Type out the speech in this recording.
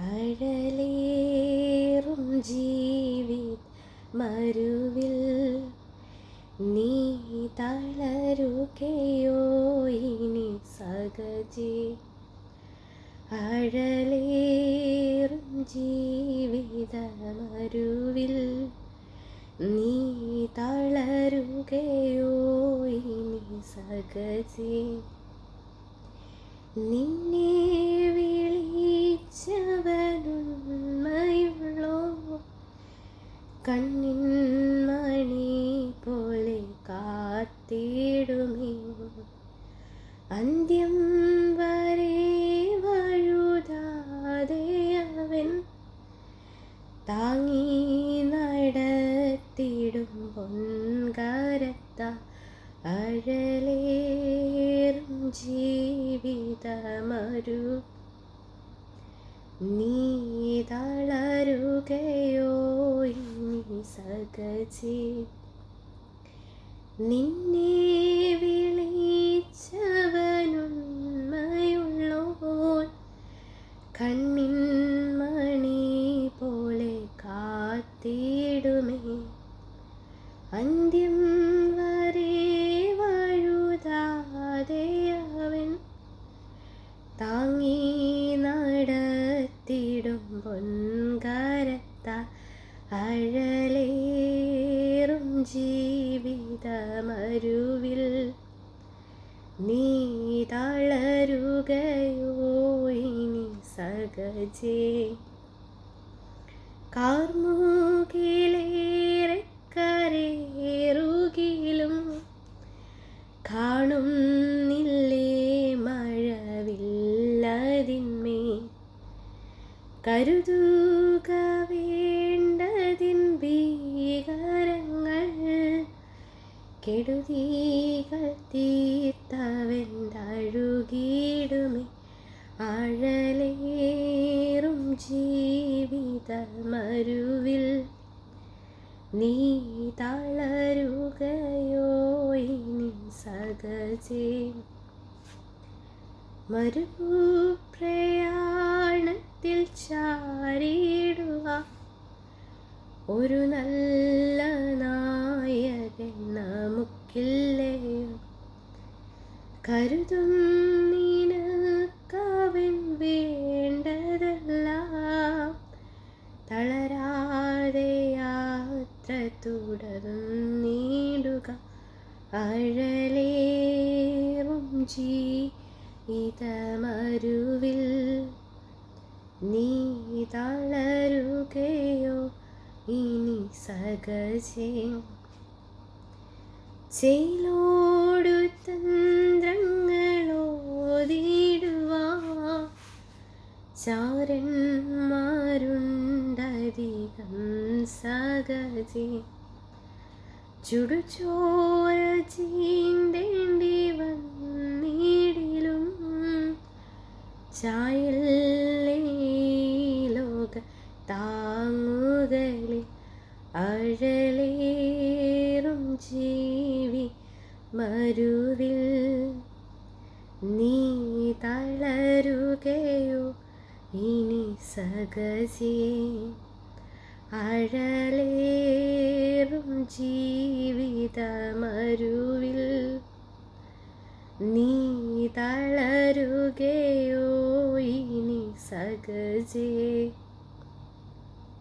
അഴലേറും ജീവി മരുവിൽ നീ തളരുകയോ ഇനി അഴലേറും ജീവിത മരുവിൽ നീ തളരുകയോ ഇനി സകജി നിന്നെ വിളിച്ചവനുണ്മയുള്ളോ കണ്ണിൻ മണി പോലെ കാത്തിടുമേ. അന്ത്യം വരെ വഴുതാതെ അവൻ താങ്ങി നടത്തിടും പൊൻകരത്ത അഴലേറും ജീവിതമരു നീ തളരുകയോ ഇനി സകജി നിന്നെ പൊൻകരത്ത അഴലേറും ജീവിതമരുവിൽ. നീ തളരുകയോ ഇനി സകജേ. കാർമുകിലേറെ കരേറുകിലും കാണുന്നില്ലേ കെടുതികൾ തീർത്തവെന്തഴുകിടുമേ ജീവിത മരുവിൽ നീ തളരുകയോ ഇനി സകജേ? മരുപ്രയാണത്തിൽ ചാരിടുക ഒരു നല്ല നമുക്കില്ലയോ കരുതും നിനക്കവൻ വേണ്ടതല്ല. തളരാതെ യാത്ര തുടരും നീടുക അഴലേറും ജീവിതമരുവിൽ. നീ തളരുകയോ ഇനി സകജേ ചെയ്ലോടു തന്ത്രങ്ങളോതിടുവാ. ചാരന്മാരുണ്ടധികം സകജി ചുടുചോര ചീന്തേണ്ടി വന്നിടിലും ചായല്ലേ ലോക താങ്ങുകളിൽ അഴലേറും നീ തളരുകയോ? ഇനി സകജി അഴലേറും ജീവിതമരുവിൽ. നീ തളരുകയോ? ഇനി സകജേ